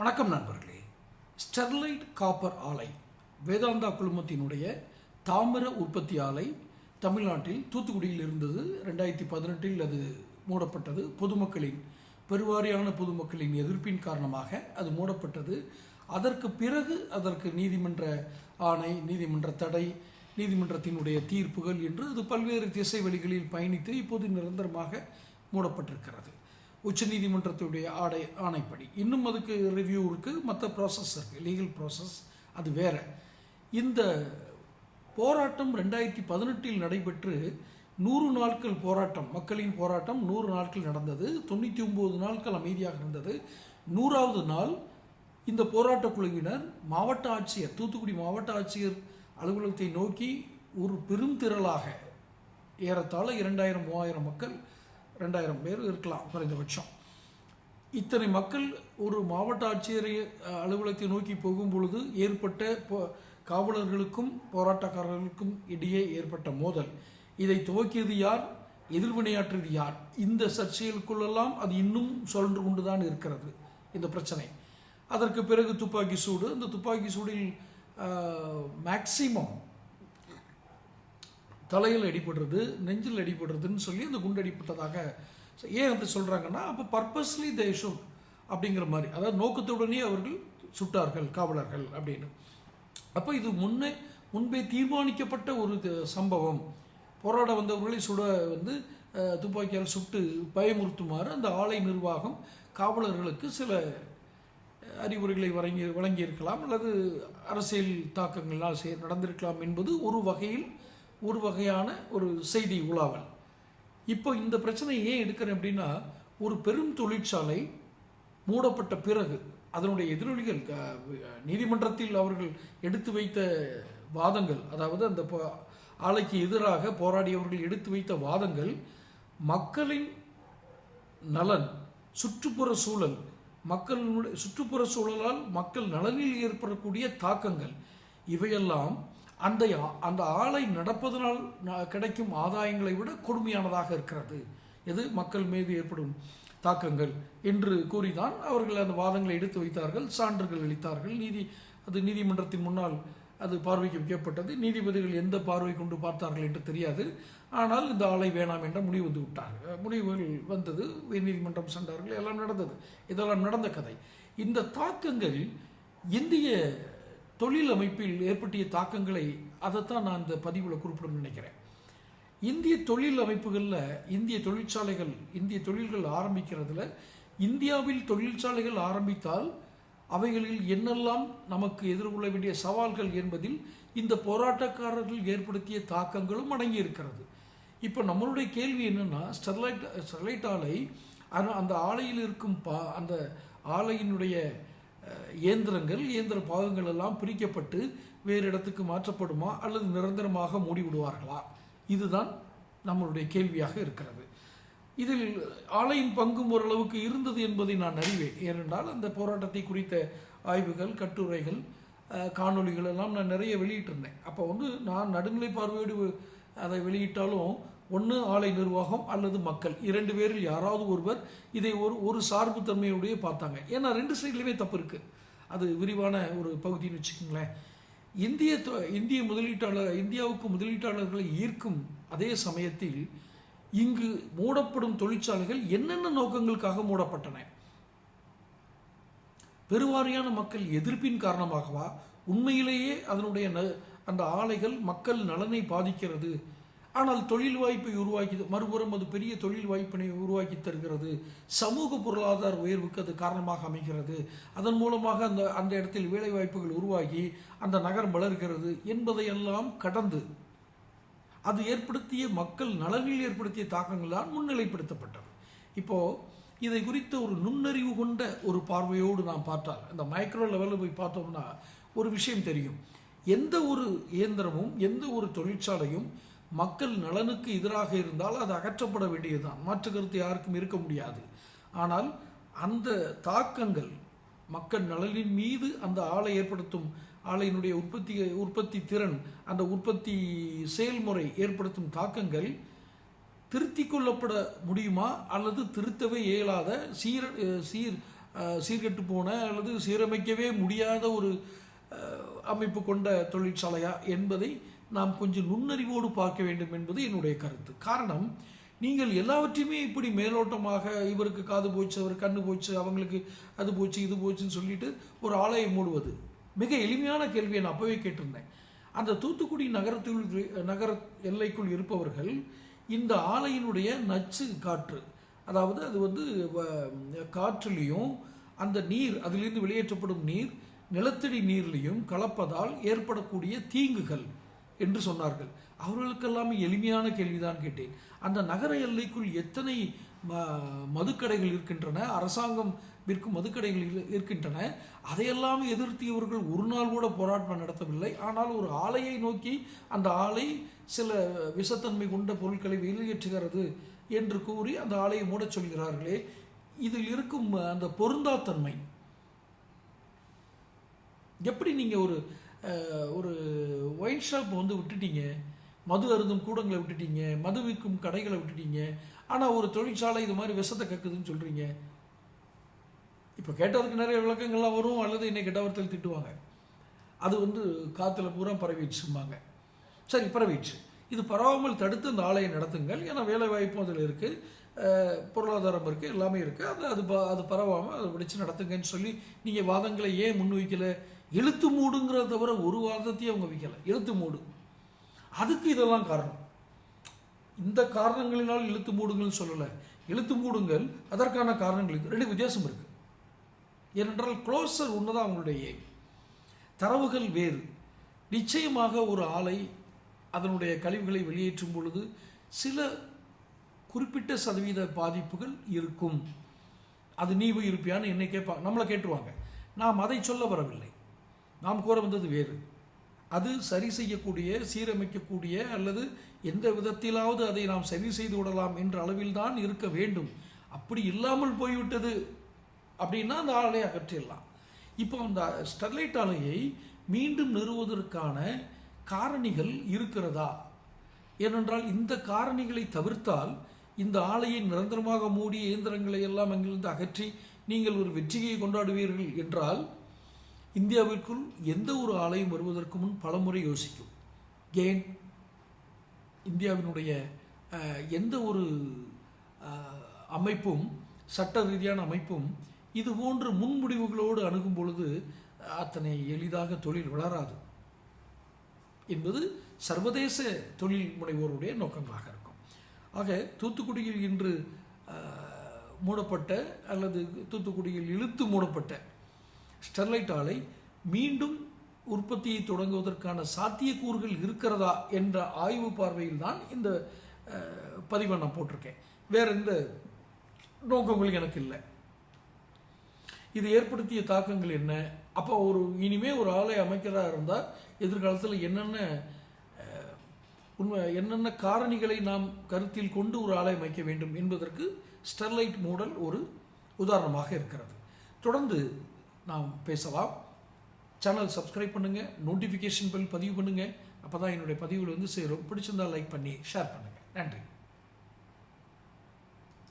வணக்கம் நண்பர்களே. Sterlite copper ஆலை வேதாந்தா குழுமத்தினுடைய தாமிர உற்பத்தி ஆலை தமிழ்நாட்டில் தூத்துக்குடியில் இருந்தது ரெண்டாயிரத்தி பதினெட்டில் அது மூடப்பட்டது. பொதுமக்களின் பெருவாரியான பொதுமக்களின் எதிர்ப்பின் காரணமாக அது மூடப்பட்டது. அதற்கு பிறகு அதற்கு நீதிமன்ற ஆணை நீதிமன்ற தடை நீதிமன்றத்தினுடைய தீர்ப்புகள் என்று அது பல்வேறு திசை வழிகளில் பயணித்து இப்போது நிரந்தரமாக மூடப்பட்டிருக்கிறது. உச்சநீதிமன்றத்துடைய ஆடை ஆணைப்படி. இன்னும் அதுக்கு ரிவ்யூ இருக்குது மற்ற ப்ராசஸ் இருக்குது லீகல் ப்ராசஸ் அது வேற. இந்த போராட்டம் ரெண்டாயிரத்தி பதினெட்டில் நடைபெற்று நூறு நாட்கள் போராட்டம் மக்களின் போராட்டம் நூறு நாட்கள் நடந்தது. தொண்ணூற்றி ஒம்பது நாட்கள் அமைதியாக இருந்தது. நூறாவது நாள் இந்த போராட்டக் குழுவினர் மாவட்ட ஆட்சியர் தூத்துக்குடி மாவட்ட ஆட்சியர் அலுவலகத்தை நோக்கி ஒரு பெரும் திரளாக ஏறத்தாழ இரண்டாயிரம் மூவாயிரம் மக்கள் ரெண்டாயிரம் பேர் இருக்கலாம் குறைந்தபட்சம். இத்தனை மக்கள் ஒரு மாவட்ட ஆட்சியரை அலுவலகத்தை நோக்கி போகும் பொழுது ஏற்பட்ட போ- காவலர்களுக்கும் போராட்டக்காரர்களுக்கும் இடையே ஏற்பட்ட மோதல். இதை துவக்கியது யார்? எதிர்வினையாற்றியது யார்? இந்த சர்ச்சைகளுக்குள்ளெல்லாம் அது இன்னும் சுழன்று கொண்டுதான் இருக்கிறது இந்த பிரச்சனை. அதற்கு பிறகு துப்பாக்கி சூடு. இந்த துப்பாக்கி சூடில் மேக்சிமம் தலையில் அடிபடுறது நெஞ்சில் அடிபடுறதுன்னு சொல்லி அந்த குண்டு அடிபட்டதாக ஏன் அப்படி சொல்கிறாங்கன்னா அப்போ பர்பஸ்லி தே ஷூட் அப்படிங்கிற மாதிரி. அதாவது நோக்கத்துடனே அவர்கள் சுட்டார்கள் காவலர்கள் அப்படின்னு. அப்போ இது முன்னே முன்பே தீர்மானிக்கப்பட்ட ஒரு சம்பவம். போராட வந்தவர்களை சுட வந்து துப்பாக்கியால் சுட்டு பயமுறுத்துமாறு அந்த ஆலை நிர்வாகம் காவலர்களுக்கு சில அறிவுரைகளை வழங்கி வழங்கியிருக்கலாம் அல்லது அரசியல் தாக்கங்களால் செய் நடந்திருக்கலாம் என்பது ஒரு வகையில் ஒரு வகையான ஒரு செய்தி உலாவல். இப்போ இந்த பிரச்சனையை ஏன் எடுக்கிறேன் அப்படின்னா ஒரு பெரும் தொழிற்சாலை மூடப்பட்ட பிறகு அதனுடைய எதிரொலிகள் நீதிமன்றத்தில் அவர்கள் எடுத்து வைத்த வாதங்கள் அதாவது அந்த ஆலைக்கு எதிராக போராடியவர்கள் எடுத்து வைத்த வாதங்கள் மக்களின் நலன் சுற்றுப்புற சூழல் மக்களுடைய சுற்றுப்புற சூழலால் மக்கள் நலனில் ஏற்படக்கூடிய தாக்கங்கள் இவையெல்லாம் அந்த அந்த ஆலை நடப்பதனால் கிடைக்கும் ஆதாயங்களை விட கொடுமையானதாக இருக்கிறது. எது? மக்கள் மீது ஏற்படும் தாக்கங்கள் என்று கூறிதான் அவர்கள் அந்த வாதங்களை எடுத்து வைத்தார்கள் சான்றுகள் அளித்தார்கள். நீதி அது நீதிமன்றத்தின் முன்னால் அது பார்வைக்கு வைக்கப்பட்டது. நீதிபதிகள் எந்த பார்வை கொண்டு பார்த்தார்கள் என்று தெரியாது. ஆனால் இந்த ஆலை வேணாம் என்ற முடிவு வந்து விட்டார்கள் முடிவுகள் வந்தது. உயர்நீதிமன்றம் சென்றார்கள். எல்லாம் நடந்தது. இதெல்லாம் நடந்த கதை. இந்த தாக்கங்கள் இந்திய தொழில் அமைப்பில் ஏற்பட்டிய தாக்கங்களை அதைத்தான் நான் இந்த பதிவில் குறிப்பிடணும்னு நினைக்கிறேன். இந்திய தொழில் அமைப்புகளில் இந்திய தொழிற்சாலைகள் இந்திய தொழில்கள் ஆரம்பிக்கிறதுல இந்தியாவில் தொழிற்சாலைகள் ஆரம்பித்தால் அவைகளில் என்னெல்லாம் நமக்கு எதிர்கொள்ள வேண்டிய சவால்கள் என்பதில் இந்த போராட்டக்காரர்கள் ஏற்படுத்திய தாக்கங்களும் அடங்கி இருக்கிறது. இப்போ நம்மளுடைய கேள்வி என்னென்னா ஸ்டெர்லைட் ஸ்டெர்லைட் ஆலை அந்த- அந்த ஆலையில் இருக்கும் பா அந்த ஆலையினுடைய இயந்திரங்கள் இயந்திர பாகங்கள் எல்லாம் பிரிக்கப்பட்டு வேறு இடத்துக்கு மாற்றப்படுமா அல்லது நிரந்தரமாக மூடிவிடுவார்களா? இதுதான் நம்மளுடைய கேள்வியாக இருக்கிறது. இதில் ஆலையின் பங்கும் ஓரளவுக்கு இருந்தது என்பதை நான் அறிவேன். ஏனென்றால் அந்த போராட்டத்தை குறித்த ஆய்வுகள் கட்டுரைகள் காணொலிகள் காணொளிகள் எல்லாம் நான் நிறைய வெளியிட்டிருந்தேன். அப்போ வந்து நான் நடுநிலை பார்வையோடு அதை வெளியிட்டாலும் ஒன்று ஆலை நிர்வாகம் அல்லது மக்கள். இரண்டு பேரில் யாராவது ஒருவர் இதை ஒரு ஒரு சார்பு தன்மையுடைய பார்த்தாங்க. ஏன்னா ரெண்டு சைட்லையுமே தப்பு இருக்குது அது விரிவான ஒரு பகுதின்னு வச்சுக்கோங்களேன். இந்திய தொ- இந்திய முதலீட்டாளர் இந்தியாவுக்கு முதலீட்டாளர்களை ஈர்க்கும் அதே சமயத்தில் இங்கு மூடப்படும் தொழிற்சாலைகள் என்னென்ன நோக்கங்களுக்காக மூடப்பட்டன? பெருவாரியான மக்கள் எதிர்ப்பின் காரணமாகவா? உண்மையிலேயே அதனுடைய ந- அந்த ஆலைகள் மக்கள் நலனை பாதிக்கிறது ஆனால் தொழில் வாய்ப்பை உருவாக்கி மறுபுறம் அது பெரிய தொழில் வாய்ப்பினை உருவாக்கி தருகிறது. சமூக பொருளாதார உயர்வுக்கு அது காரணமாக அமைகிறது. அதன் மூலமாக அந்த அந்த இடத்தில் வேலை வாய்ப்புகள் உருவாகி அந்த நகரம் வளர்கிறது என்பதையெல்லாம் கடந்து அது ஏற்படுத்திய மக்கள் நலனில் ஏற்படுத்திய தாக்கங்களால் முன்னிலைப்படுத்தப்பட்டது. இப்போ இதை குறித்த ஒரு நுண்ணறிவு கொண்ட ஒரு பார்வையோடு நாம் பார்த்தால் இந்த மைக்ரோ லெவலில் போய் பார்த்தோம்னா ஒரு விஷயம் தெரியும். எந்த ஒரு இயந்திரமும் எந்த ஒரு தொழிற்சாலையும் மக்கள் நலனுக்கு எதிராக இருந்தால் அது அகற்றப்பட வேண்டியதுதான். மாற்று கருத்து யாருக்கும் இருக்க முடியாது. ஆனால் அந்த தாக்கங்கள் மக்கள் நலனின் மீது அந்த ஆலை ஏற்படுத்தும் ஆலையினுடைய உற்பத்தி உற்பத்தி திறன் அந்த உற்பத்தி செயல்முறை ஏற்படுத்தும் தாக்கங்கள் திருத்தி கொள்ளப்பட முடியுமா? அல்லது திருத்தவே இயலாத சீர சீர் அஹ், சீர்கெட்டு போன அல்லது சீரமைக்கவே முடியாத ஒரு அமைப்பு கொண்ட தொழிற்சாலையா என்பதை நாம் கொஞ்சம் நுண்ணறிவோடு பார்க்க வேண்டும் என்பது என்னுடைய கருத்து. காரணம் நீங்கள் எல்லாவற்றையுமே இப்படி மேலோட்டமாக இவருக்கு காது போச்சு அவர் கண்ணு போச்சு அவங்களுக்கு அது போச்சு இது போச்சுன்னு சொல்லிட்டு ஒரு ஆலையை மூடுவது. மிக எளிமையான கேள்வியை நான் அப்போவே கேட்டிருந்தேன். அந்த தூத்துக்குடி நகரத்தில் நகர எல்லைக்குள் இருப்பவர்கள் இந்த ஆலையினுடைய நச்சு காற்று அதாவது அது வந்து காற்றுலேயும் அந்த நீர் அதிலிருந்து வெளியேற்றப்படும் நீர் நிலத்தடி நீர்லையும் கலப்பதால் ஏற்படக்கூடிய தீங்குகள். என்று சொன்னார்கள். அவர்களுக்கெல்லாம் எளிமையான கேள்விதான் கேட்டேன். அந்த நகர எல்லைக்குள் எத்தனை ம- மதுக்கடைகள் இருக்கின்றன? அரசாங்கம் விற்கும் மதுக்கடைகள் இரு- இருக்கின்றன. அதையெல்லாம் எதிர்த்து இவர்கள் ஒரு நாள் கூட போராட்டம் நடத்தவில்லை. ஆனால் ஒரு ஆலையை நோக்கி அந்த ஆலை சில விஷத்தன்மை கொண்ட பொருட்களை வெளியேற்றுகிறது என்று கூறி அந்த ஆலையை மூடச் சொல்கிறார்களே. இதில் இருக்கும் அந்த பொருந்தாத்தன்மை. எப்படி நீங்கள் ஒரு ஒரு ஒயின் ஷாப் வந்து விட்டுட்டீங்க. மது அருந்தும் கூடங்களை விட்டுட்டீங்க. மது விற்கும் கடைகளை விட்டுட்டீங்க. ஆனால் ஒரு தொழிற்சாலை இது மாதிரி விஷத்தை கக்குதுன்னு சொல்கிறீங்க இப்போ கேட்டதுக்கு நிறைய விளக்கங்கள்லாம் வரும் அல்லது என்னை கெட்டவர்த்தல் திட்டுவாங்க. அது வந்து காற்றுல பூரா பரவிடுச்சும்பாங்க. சரி பரவிடுச்சு. இது பரவாமல் தடுத்து அந்த ஆலையை நடத்துங்கள். ஏன்னா வேலை வாய்ப்பும் அதில் இருக்குது பொருளாதாரம் இருக்குது எல்லாமே இருக்குது அது அது ப- அது பரவாமல் அதை பிடிச்சு நடத்துங்கன்னு சொல்லி நீங்கள் வாதங்களை ஏன் முன்வைக்கலை? இழுத்து மூடுங்கிறத தவிர ஒரு வாதத்தையும் அவங்க வைக்கல. இழுத்து மூடு. அதுக்கு இதெல்லாம் காரணம். இந்த காரணங்களினால் இழுத்து மூடுங்கள்னு சொல்லலை. இழுத்து மூடுங்கள் அதற்கான காரணங்களுக்கு ரெண்டு வித்தியாசம் இருக்குது ஏனென்றால் க்ளோசர் ஒன்றுதான் அவங்களுடைய தரவுகள் வேறு. நிச்சயமாக ஒரு ஆலை அதனுடைய கழிவுகளை வெளியேற்றும் பொழுது சில குறிப்பிட்ட சதவீத பாதிப்புகள் இருக்கும். அது நீவு இருப்பியான்னு என்னை கேட்பாங்க நம்மளை கேட்டுருவாங்க. நாம் அதை சொல்ல வரவில்லை. நாம் கூற வந்தது வேறு. அது சரி செய்யக்கூடிய சீரமைக்கக்கூடிய அல்லது எந்த விதத்திலாவது அதை நாம் சரி செய்து விடலாம் என்ற அளவில்தான் இருக்க வேண்டும். அப்படி இல்லாமல் போய்விட்டது அப்படின்னா அந்த ஆலையை அகற்றிடலாம். இப்போ அந்த ஸ்டெர்லைட் ஆலையை மீண்டும் நிறுவுவதற்கான காரணிகள் இருக்கிறதா? ஏனென்றால் இந்த காரணிகளை தவிர்த்தால் இந்த ஆலையை நிரந்தரமாக மூடி இயந்திரங்களை எல்லாம் அங்கிருந்து அகற்றி நீங்கள் ஒரு வெற்றியை கொண்டாடுவீர்கள் என்றால் இந்தியாவிற்குள் எந்த ஒரு ஆலையும் வருவதற்கு முன் பலமுறை யோசிக்கும். ஏன்? இந்தியாவினுடைய எந்த ஒரு அமைப்பும் சட்ட ரீதியான அமைப்பும் இது போன்ற முன்முடிவுகளோடு அணுகும் பொழுது அத்தனை எளிதாக தொழில் வளராது என்பது சர்வதேச தொழில் முனைவோருடைய நோக்கங்களாக இருக்கும். ஆக தூத்துக்குடியில் இன்று மூடப்பட்ட அல்லது தூத்துக்குடியில் இழுத்து மூடப்பட்ட ஸ்டெர்லைட் ஆலை மீண்டும் உற்பத்தியை தொடங்குவதற்கான சாத்தியக்கூறுகள் இருக்கிறதா என்ற ஆய்வு பார்வையில் தான் இந்த பதிவை நான் போட்டிருக்கேன். வேற எந்த நோக்கங்கள் எனக்கு இல்லை. இது ஏற்படுத்திய தாக்கங்கள் என்ன? அப்போ ஒரு இனிமே ஒரு ஆலை அமைக்கிறதா இருந்தால் எதிர்காலத்தில் என்னென்ன உண்மை என்னென்ன காரணிகளை நாம் கருத்தில் கொண்டு ஒரு ஆலை அமைக்க வேண்டும் என்பதற்கு ஸ்டெர்லைட் மூடல் ஒரு உதாரணமாக இருக்கிறது. தொடர்ந்து நாம் பேசலாம். சேனல் சப்ஸ்கிரைப் பண்ணுங்கள் நோட்டிஃபிகேஷன் பெல் பதிவு பண்ணுங்கள் அப்போ தான் என்னுடைய பதிவுகள் வந்து சேரும். பிடிச்சிருந்தா லைக் பண்ணி ஷேர் பண்ணுங்கள் நன்றி.